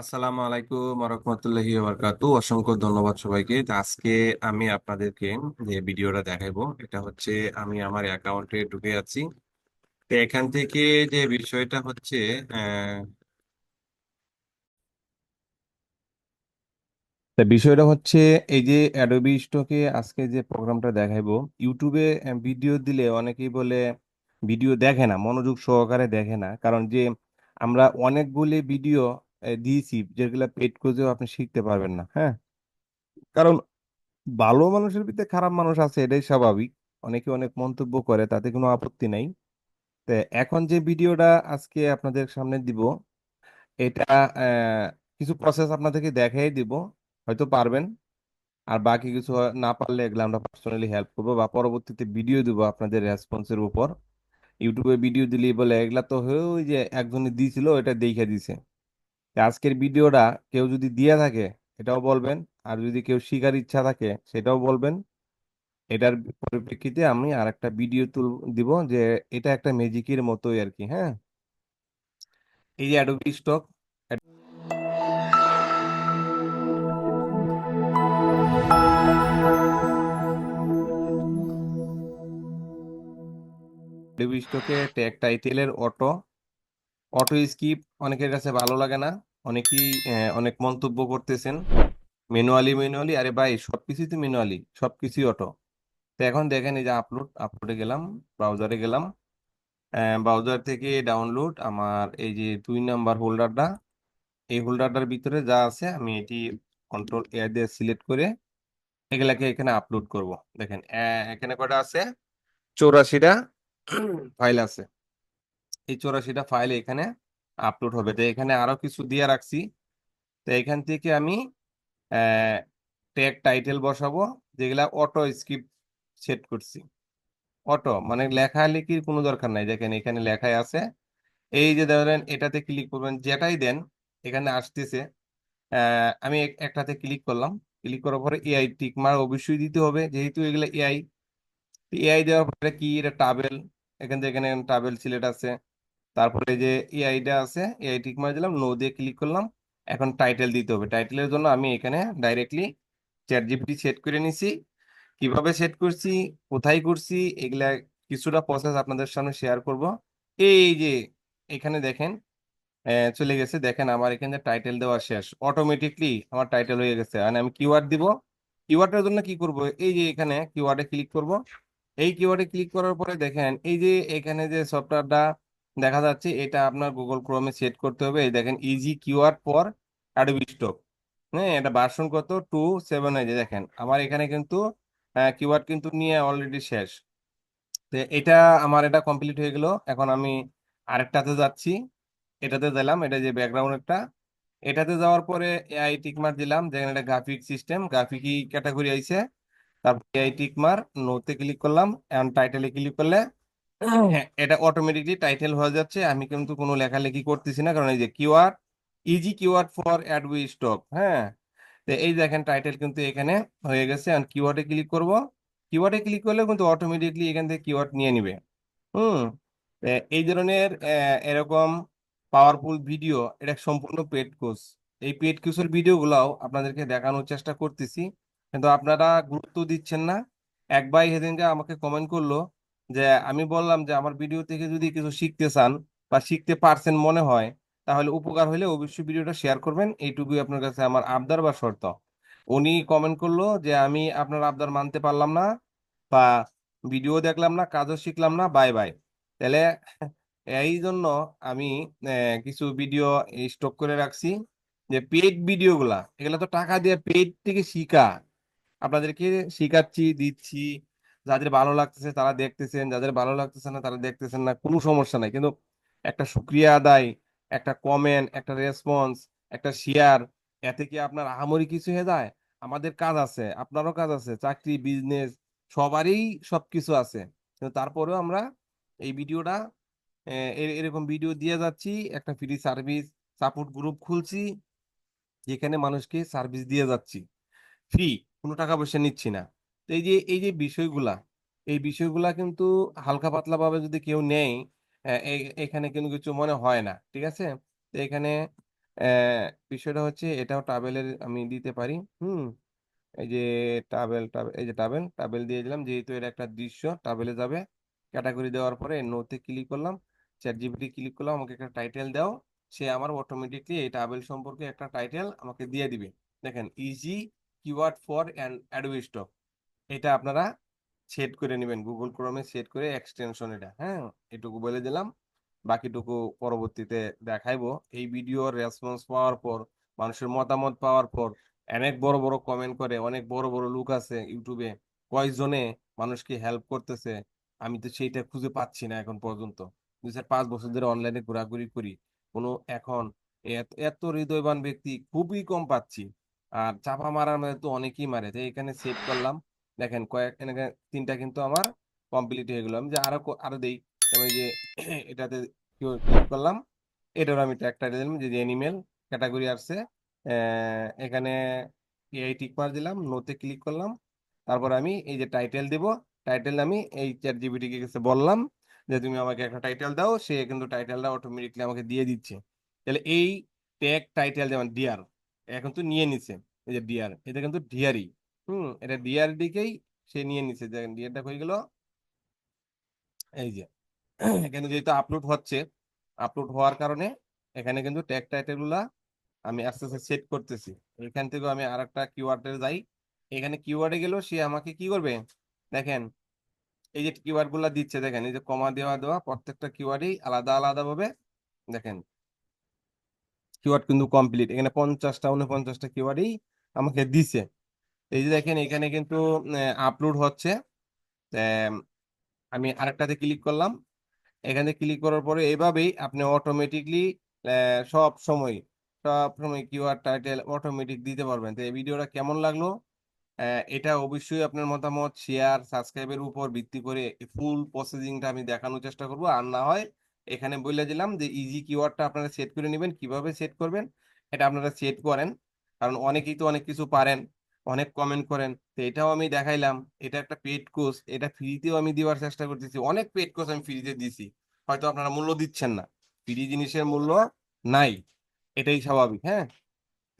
আসসালামু আলাইকুম রহমতুল্লাহি বারকাতু অসংখ্য ধন্যবাদ সবাইকে। আজকে আমি আপনাদেরকে যে ভিডিওটা দেখাবো, এটা হচ্ছে আমি আমার অ্যাকাউন্টে ঢুকে আছি। তো এখান থেকে যে বিষয়টা হচ্ছে তা বিষয়টা হচ্ছে এই যে অ্যাডোবি স্টকে আজকে যে প্রোগ্রামটা দেখাইবো ইউটিউবে ভিডিও দিলে অনেকেই বলে ভিডিও দেখে না, মনোযোগ সহকারে দেখে না। কারণ যে আমরা অনেকগুলি ভিডিও দিয়েছি, যেগুলো পেড খুঁজেও আপনি শিখতে পারবেন না হ্যাঁ? কারণ ভালো মানুষের ভিতরে খারাপ মানুষ আছে, এটাই স্বাভাবিক। অনেকে অনেক মন্তব্য করে, তাতে কোনো আপত্তি নাই। তো এখন যে ভিডিওটা আজকে আপনাদের সামনে দিব, এটা কিছু প্রসেস আপনাদেরকে দেখাই দিব, হয়তো পারবেন। আর বাকি কিছু না পারলে এগুলো আমরা পার্সোনালি হেল্প করব বা পরবর্তীতে ভিডিও দিব আপনাদের রেসপন্সের উপর। ইউটিউবে ভিডিও দিলেই বলে, এগুলা তো হয়ে ওই যে একজনে দিয়েছিল এটা দেখে দিছে। আজকের ভিডিওটা কেউ যদি দিয়ে থাকে, এটাও বলবেন। আর যদি কেউ শিখার ইচ্ছা থাকে, সেটাও বলবেন। এটার পরিপ্রেক্ষিতে আমি আর একটা ভিডিও তুল, দিব যে এটা একটা ম্যাজিকের মতোই আর কি হ্যাঁ? এই যে অ্যাডোবি স্টক অ্যাডোবি স্টকে ট্যাগ টাইটেলের অটো অটো স্কিপ অনেকের কাছে ভালো লাগে না। অনেকেই অনেক মন্তব্য করতেছেন, ম্যানুয়ালি ম্যানুয়ালি, আরে ভাই সবকিছুই তো ম্যানুয়ালি, সবকিছুই অটো। তো এখন দেখেন এই যে আপলোড আপলোডে গেলাম ব্রাউজারে গেলাম ব্রাউজার থেকে ডাউনলোড আমার এই যে দুই নাম্বার হোল্ডারটা এই হোল্ডারটার ভিতরে যা আছে আমি এটি কন্ট্রোল এ দিয়ে সিলেক্ট করে এগুলাকে এখানে আপলোড করব। দেখেন এখানে কটা আছে? চৌরাশিটা ফাইল আছে। এই চৌরাশিটা ফাইল এখানে আপলোড হবে। তো এখানে আরও কিছু দিয়ে রাখছি। তো এখান থেকে আমি ট্যাগ টাইটেল বসাবো, যেগুলা অটো স্ক্রিপ্ট সেট করছি। অটো মানে লেখালেখির কোনো দরকার নাই। দেখেন এখানে লেখাই আছে। এই যে ধরেন এটাতে ক্লিক করবেন, যেটাই দেন, এখানে আসতেছে। আমি এক- একটাতে ক্লিক করলাম। ক্লিক করার পরে এআই টিক মার্ক অবশ্যই দিতে হবে। যেহেতু এগুলো এআই এআই দেওয়ার পরে কি? এটা টাবেল। এখান থেকে এখানে টাবেল সিলেট আছে। তারপরে যে এআইটা আছে এআই টিক মার্ক দিলাম নো দিয়ে ক্লিক করলাম। এখন টাইটেল দিতে হবে। টাইটেলের জন্য আমি এখানে ডাইরেক্টলি চ্যাট জিপিটি সেট করে নিছি। কীভাবে সেট করছি, কোথায় করছি, এগুলা কিছুটা প্রসেস আপনাদের সামনে শেয়ার করব। এই যে এখানে দেখেন চলে গেছে। দেখেন আমার এখানে টাইটেল দেওয়া শেষ। অটোমেটিকলি আমার টাইটেল হয়ে গেছে। মানে আমি কিওয়ার্ড দিব। কিওয়ার্ডের জন্য কি করব? এই যে এখানে কিওয়ার্ডে ক্লিক করব। এই কিওয়ার্ডে ক্লিক করার পরে দেখেন, এই যে এখানে যে সফটওয়্যারটা দেখা যাচ্ছে এটা আপনার গুগল ক্রোমে সেট করতে হবে। এই দেখেন easy keyword for Adobe stock হ্যাঁ এটা ভার্সন কত? টু সেভেন যে দেখেন, আমার এখানে কিন্তু কিওয়ার্ড কিন্তু নিয়ে অলরেডি শেষ। তো এটা আমার এটা কমপ্লিট হয়ে গেল। এখন আমি আরেকটাতে যাচ্ছি। এটাতে দিলাম এটা যে ব্যাকগ্রাউন্ড একটা। এটাতে যাওয়ার পরে এআই টিক মার্ক দিলাম। যেখানে এটা গ্রাফিক সিস্টেম গ্রাফিকই ক্যাটাগরি আইছে। তারপর এআই টিক মার্ক নোতে ক্লিক করলাম এখন টাইটেলে ক্লিক করলে এটা অটোমেটিকলি টাইটেল হয়ে যাচ্ছে। আমি কিন্তু কোনো লেখালেখি করতেছি না, কারণ এই যে keyword easy keyword for Adobe stock হ্যাঁ? তো এই দেখেন টাইটেল কিন্তু এখানে হয়ে গেছে। আর কিওয়ার্ডে ক্লিক করব। কিওয়ার্ডে ক্লিক করলে কিন্তু অটোমেটিকলি এখান থেকে কিওয়ার্ড নিয়ে নিবে। হুম? এই ধরনের এরকম পাওয়ারফুল ভিডিও এটা সম্পূর্ণ পেড কোর্স এই পেড কোর্সের ভিডিওগুলাও আপনাদেরকে দেখানোর চেষ্টা করতেছি। কিন্তু আপনারা গুরুত্ব দিচ্ছেন না। এক ভাই সেদিনকে আমাকে কমেন্ট করল যে আমি বললাম যে আমার ভিডিও থেকে যদি কিছু শিখতে চান বা শিখতে পারছেন মনে হয়, তাহলে উপকার হলে অবশ্যই ভিডিওটা শেয়ার করবেন। এইটুকুই আপনার কাছে আমার আবদার বা শর্ত। উনি কমেন্ট করল যে আমি আপনার আবদার মানতে পারলাম না বা ভিডিও দেখলাম না, কাজও শিখলাম না বাই বাই তাহলে এই জন্য আমি কিছু ভিডিও স্টক করে রাখছি যে পেড ভিডিওগুলা এগুলা তো টাকা দিয়ে পেড থেকে শিখা। আপনাদেরকে শিখাচ্ছি, দিচ্ছি। যাদের ভালো লাগতেছে তারা দেখতেছেন, যাদের ভালো লাগতেছে না তারা দেখতেছেন না, কোনো সমস্যা নাই। কিন্তু একটা শুক্রিয়া আদায়, একটা কমেন্ট একটা রেসপন্স একটা শেয়ার এতে কি আপনার আহামরি কিছু হয়ে যায়? আমাদের কাজ আছে, আপনারও কাজ আছে, চাকরি বিজনেস সবারই সবকিছু আছে। কিন্তু তারপরেও আমরা এই ভিডিওটা এরকম ভিডিও দিয়ে যাচ্ছি, একটা ফ্রি সার্ভিস সাপোর্ট গ্রুপ খুলছি, যেখানে মানুষকে সার্ভিস দিয়ে যাচ্ছি। ফ্রি কোনো টাকা পয়সা নিচ্ছি না। তো এই যে এই যে বিষয়গুলা, এই বিষয়গুলা কিন্তু হালকা পাতলা ভাবে যদি কেউ নেয় এখানে কিন্তু কিছু মনে হয় না, ঠিক আছে? তো এখানে বিষয়টা হচ্ছে এটাও টাবেলের আমি দিতে পারি, হুম? এই যে টাবেল এই যে টাবেল টাবেল দিয়ে দিলাম, যেহেতু এটা একটা দৃশ্য, টাবেলে যাবে। ক্যাটাগরি দেওয়ার পরে নোতে ক্লিক করলাম চ্যাট জিপিটি ক্লিক করলাম, আমাকে একটা টাইটেল দাও, সে আমার অটোমেটিকলি এই টাবেল সম্পর্কে একটা টাইটেল আমাকে দিয়ে দিবে। দেখেন easy keyword for and Adobe stock এটা আপনারা সেট করে নেবেন। গুগল ক্রোমে সেট করে এক্সটেনশন এটা হ্যাঁ? এটুকু বলে দিলাম। বাকিটুকু পরবর্তীতে দেখাইবো। এই ভিডিওর রেসপন্স পাওয়ার পর, মানুষের মতামত পাওয়ার পর, অনেক বড় বড় কমেন্ট করে, অনেক বড় বড় লোক আছে ইউটিউবে কয়েকজনে মানুষকে হেল্প করতেছে? আমি তো সেইটা খুঁজে পাচ্ছি না এখন পর্যন্ত। দুই চার পাঁচ বছর ধরে অনলাইনে ঘোরাঘুরি করি। কোনো এখন এত এত হৃদয়বান ব্যক্তি খুবই কম পাচ্ছি। আর চাপা মারার মধ্যে তো অনেকেই মারে। তো এখানে সেট করলাম। দেখেন কয়েক তিনটা কিন্তু আমার কমপ্লিট হয়ে গেল। আমি যে আরও আরও দেই। আমি যে এটাতে ক্লিক করলাম এটার আমি ট্যাগটা দিলাম। যে এনিমেল ক্যাটাগরি আসছে এখানে এআই টিক মার দিলাম নোতে ক্লিক করলাম। তারপর আমি এই যে টাইটেল দিব টাইটেল আমি এই চ্যাট জিবিটিকে কাছে বললাম যে, তুমি আমাকে একটা টাইটেল দাও, সে কিন্তু টাইটেলটা অটোমেটিকলি আমাকে দিয়ে দিচ্ছে। তাহলে এই ট্যাগ টাইটেল যেমন ডিয়ার এখন তো নিয়ে নিছে। এই যে ডিয়ার এটা কিন্তু ডিয়ারই হুম, এটা ডিয়ার দিকেই সে নিয়ে নিছে। দেখেন ডিয়ারটা হয়ে গেল। এই যে, এখানে যেহেতু আপলোড হচ্ছে আপলোড হওয়ার কারণে এখানে কিন্তু ট্যাগ টাইটেলগুলা আমি আস্তে আস্তে সেট করতেছি। এখান থেকে আমি আর একটা কিওয়ার্ডে যাই। এখানে কিওয়ার্ডে গেলেও সে আমাকে কি করবে? দেখেন, এই যে কিওয়ার্ডগুলা দিচ্ছে, দেখেন, এই যে কমা দেওয়া দেওয়া প্রত্যেকটা কিওয়ার্ডেই আলাদা আলাদা ভাবে দেখেন কিওয়ার্ড কিন্তু কমপ্লিট এখানে পঞ্চাশটা, উনপঞ্চাশটা কিওয়ার্ডই আমাকে দিছে। এই যে দেখেন, এখানে কিন্তু আপলোড হচ্ছে। আমি আরেকটাতে ক্লিক করলাম। এখানে ক্লিক করার পরে এভাবেই আপনি অটোমেটিকলি সব সময় সব সময় কিওয়ার্ড টাইটেল অটোমেটিক দিতে পারবেন। তো এই ভিডিওটা কেমন লাগল? এটা অবশ্যই আপনার মতামত শেয়ার সাবস্ক্রাইবের উপর ভিত্তি করে ফুল প্রসেসিংটা আমি দেখানোর চেষ্টা করব। আর না হয়, এখানে বলে দিলাম যে ইজি কিওয়ার্ডটা আপনারা সেট করে নেবেন। কীভাবে সেট করবেন? এটা আপনারা সেট করেন। কারণ অনেকেই তো অনেক কিছু পারেন। অনেক কমেন্ট করেন, তো এটাও আমি দেখাইলাম, এটা একটা পেড কোর্স এটা ফ্রিতেও আমি দেওয়ার চেষ্টা করতেছি, অনেক পেড কোর্স আমি ফ্রিতে দিছি, হয়তো আপনারা মূল্য দিচ্ছেন না ফ্রি জিনিসের মূল্য নাই, এটাই স্বাভাবিক হ্যাঁ?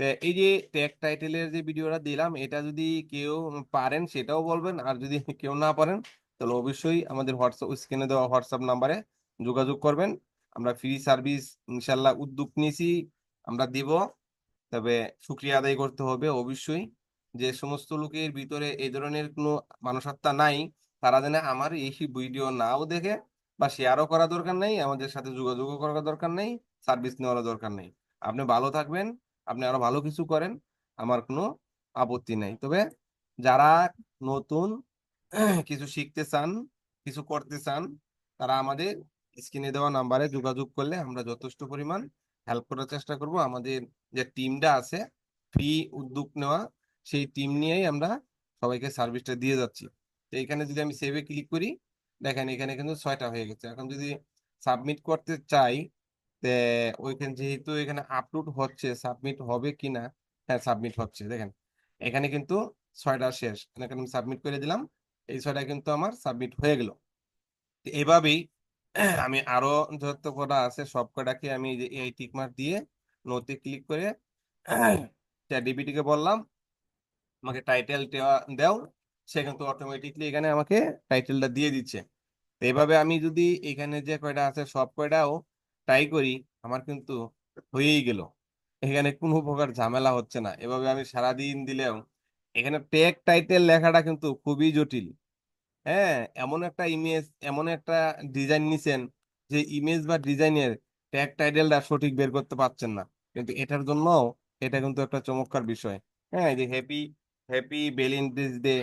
তো এই যে ট্যাগ টাইটেলের যে ভিডিওটা দিলাম, এটা যদি কেউ পারেন সেটাও বলবেন, আর যদি কেউ না পারেন, তাহলে অবশ্যই আমাদের হোয়াটসঅ্যাপ স্ক্রিনে দেওয়া হোয়াটসঅ্যাপ নাম্বারে যোগাযোগ করবেন, আমরা ফ্রি সার্ভিস ইনশাল্লাহ উদ্যোগ নিয়েছি, আমরা দিব, তবে শুক্রিয়া আদায় করতে হবে অবশ্যই। যে সমস্ত লোকের ভিতরে এই ধরনের কোনো মানসত্তা নাই, তারা যেন আমার এই ভিডিও নাও দেখে বা শেয়ারও করা দরকার নেই, আমাদের সাথে যোগাযোগও করা দরকার নেই সার্ভিস নেওয়ার দরকার নেই। আপনি ভালো থাকবেন, আপনি আরও ভালো কিছু করেন, আমার কোনো আপত্তি নাই। তবে যারা নতুন কিছু শিখতে চান, কিছু করতে চান, তারা আমাদের স্ক্রিনে দেওয়া নাম্বারে যোগাযোগ করলে আমরা যথেষ্ট পরিমাণ হেল্প করার চেষ্টা করব। আমাদের যে টিমটা আছে ফ্রি উদ্যোগ নেওয়া সেই টিম নিয়েই আমরা সবাইকে সার্ভিসটা দিয়ে যাচ্ছি। তো এখানে যদি আমি সেভে ক্লিক করি, দেখেন এখানে কিন্তু ছয়টা হয়ে গেছে। এখন যদি সাবমিট করতে চাই ওইখানে যেহেতু এখানে আপলোড হচ্ছে সাবমিট হবে কিনা হ্যাঁ সাবমিট হচ্ছে। দেখেন, এখানে কিন্তু ছয়টা শেষ। এখানে আমি সাবমিট করে দিলাম। এই ছয়টা কিন্তু আমার সাবমিট হয়ে গেল। এভাবেই আমি আরও যত কটা আছে, সব কটাকে আমি এই যে এই টিক মার্ক দিয়ে নোতে ক্লিক করে চ্যাটজিপিটি কে বললাম আমাকে টাইটেল দাও সে কিন্তু অটোমেটিকলি এখানে আমাকে টাইটেলটা দিয়ে দিচ্ছে। তো এভাবে আমি যদি এখানে যে কয়টা আছে, সব কয়টাও ট্রাই করি, আমার কিন্তু হয়েই গেল। এখানে কোনো প্রকার ঝামেলা হচ্ছে না। এভাবে আমি সারাদিন দিলেও, এখানে ট্যাগ টাইটেল লেখাটা কিন্তু খুবই জটিল। হ্যাঁ এমন একটা ইমেজ এমন একটা ডিজাইন নিছেন যে ইমেজ বা ডিজাইনের ট্যাগ টাইটেলটা সঠিক বের করতে পারছেন না। কিন্তু এটার জন্য এটা কিন্তু একটা চমৎকার বিষয়। হ্যাঁ যে হ্যাপি হ্যাপি ভ্যালেন্টাইন্স ডে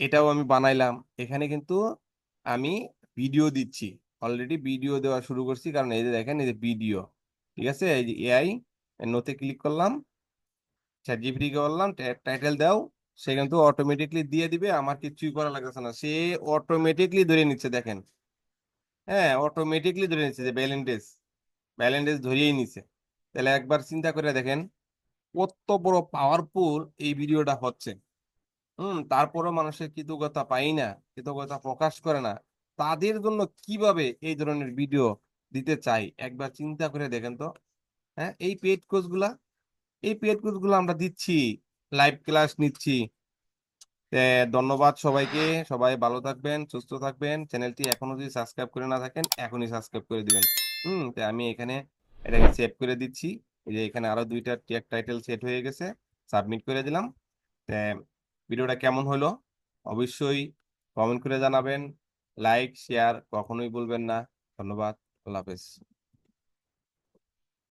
এটাও আমি বানাইলাম। এখানে কিন্তু আমি ভিডিও দিচ্ছি। অলরেডি ভিডিও দেওয়া শুরু করছি, কারণ এই যে দেখেন, এই যে ভিডিও ঠিক আছে? এই যে এআই নোতে ক্লিক করলাম চ্যাট জিপিটি কে বললাম টাইটেল দাও। সে কিন্তু অটোমেটিকলি দিয়ে দিবে, আমার কিছুই করা লাগতেছে না। সে অটোমেটিকলি ধরে নিচ্ছে, দেখেন। হ্যাঁ অটোমেটিকলি ধরে নিচ্ছে যে ব্যালেন্ডেজ ব্যালেন্ডেজ ধরিয়েই নিচ্ছে তাহলে একবার চিন্তা করে দেখেন, কত বড় পাওয়ারফুল এই ভিডিওটা হচ্ছে। হুম, তারপরও মানুষের কৃতজ্ঞতা পাই না, কৃতজ্ঞতা প্রকাশ করে না। তাদের জন্য কীভাবে এই ধরনের ভিডিও দিতে চাই, একবার চিন্তা করে দেখেন তো। হ্যাঁ এই পেইড কোর্সগুলা, এই পেইড কোর্সগুলো আমরা দিচ্ছি, লাইভ ক্লাস নিচ্ছি। ধন্যবাদ সবাইকে, সবাই ভালো থাকবেন, সুস্থ থাকবেন। চ্যানেলটি এখনও যদি সাবস্ক্রাইব করে না থাকেন, এখনই সাবস্ক্রাইব করে দিবেন। হুম, তো আমি এখানে এটাকে সেভ করে দিচ্ছি। এই যে এখানে আরও দুইটা টাইটেল সেট হয়ে গেছে, সাবমিট করে দিলাম। তে ভিডিওটা কেমন হলো? অবশ্যই কমেন্ট করে জানাবেন। লাইক শেয়ার কখনোই বলবেন না। ধন্যবাদ। আল্লাহ হাফেজ।